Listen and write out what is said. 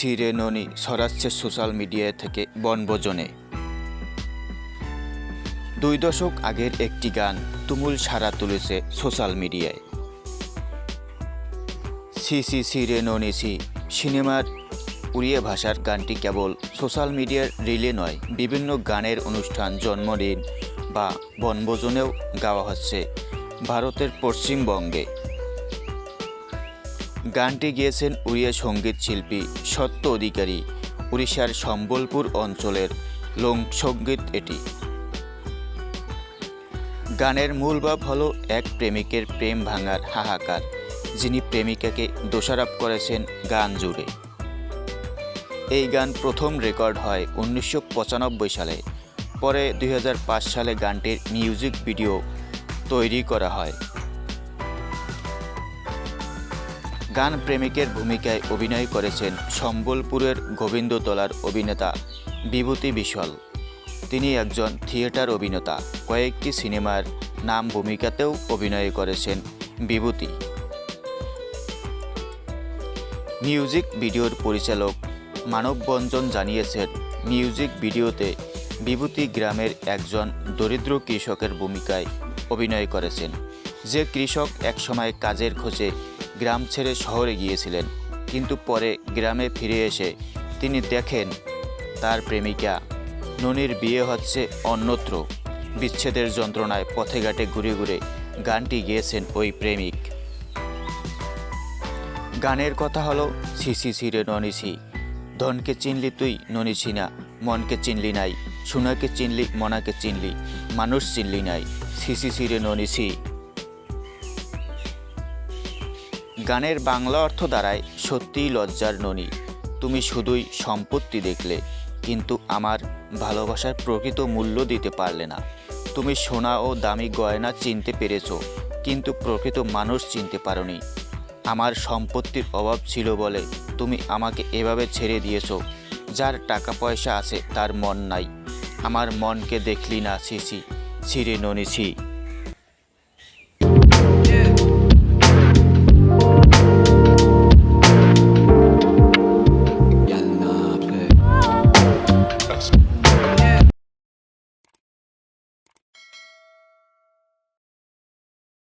সিরে ননি ছড়াচ্ছে social media থেকে বনভোজনে। দুই দশক আগের একটি গান তুমুল সাড়া তুলেছে সোশ্যাল মিডিয়ায়। সি সি সি রে ননি সি সিনেমার উড়িয়া ভাষার গানটি কেবল সোশ্যাল মিডিয়ার রিলে নয়, বিভিন্ন গানের অনুষ্ঠান, জন্মদিন বা বনভোজনেও গাওয়া হচ্ছে ভারতের পশ্চিমবঙ্গে। গানটি গেয়েছেন উড়িয়া সংগীত শিল্পী সত্য অধিকারী উড়িষ্যার সম্বলপুর অঞ্চলের লোকসঙ্গীত এটি। গানের মূল ভাব হলো এক প্রেমিকের প্রেম ভাঙার হাহাকার, যিনি প্রেমিকাকে দোষারোপ করেছেন গান জুড়ে। এই গান প্রথম রেকর্ড হয় উনিশশো পঁচানব্বই সালে। পরে দুই হাজার পাঁচ সালে গানটির মিউজিক ভিডিও তৈরি করা হয়। গান প্রেমিকের ভূমিকায় অভিনয় করেছেন সম্বলপুরের গোবিন্দতলার অভিনেতা বিভূতি বিশাল। তিনি একজন থিয়েটার অভিনেতা। কয়েকটি সিনেমার নাম ভূমিকাতেও অভিনয় করেছেন বিভূতি। মিউজিক ভিডিওর পরিচালক মানববঞ্জন জানিয়েছেন, মিউজিক ভিডিওতে বিভূতি গ্রামের একজন দরিদ্র কৃষকের ভূমিকায় অভিনয় করেছেন। যে কৃষক একসময় কাজের খোঁজে গ্রাম ছেড়ে শহরে গিয়েছিলেন, কিন্তু পরে গ্রামে ফিরে এসে তিনি দেখেন তার প্রেমিকা ননির বিয়ে হচ্ছে অন্যত্র। বিচ্ছেদের যন্ত্রণায় পথে ঘাটে ঘুরে ঘুরে গানটি গেয়েছেন ওই প্রেমিক। গানের কথা হলো সিসি সিরে ননিসি ধনকে চিনলি তুই ননিসি না। মনকে চিনলি নাই, সোনাকে চিনলি, মনাকে চিনলি। মানুষ চিনলি নাই। সিসি সিরে ননিসি গানের বাংলা অর্থ দাঁড়ায় সত্যিই লজ্জার ননি। তুমি শুধুই সম্পত্তি দেখলে, কিন্তু আমার ভালোবাসার প্রকৃত মূল্য দিতে পারলে না। তুমি সোনা ও দামি গয়না চিনতে পেরেছ, কিন্তু প্রকৃত মানুষ চিনতে পারোনি। আমার সম্পত্তির অভাব ছিল বলে তুমি আমাকে এভাবে ছেড়ে দিয়েছ। যার টাকা পয়সা আছে তার মন নাই। আমার মনকে দেখলি না সিসি ছিঁড়ে ননিছি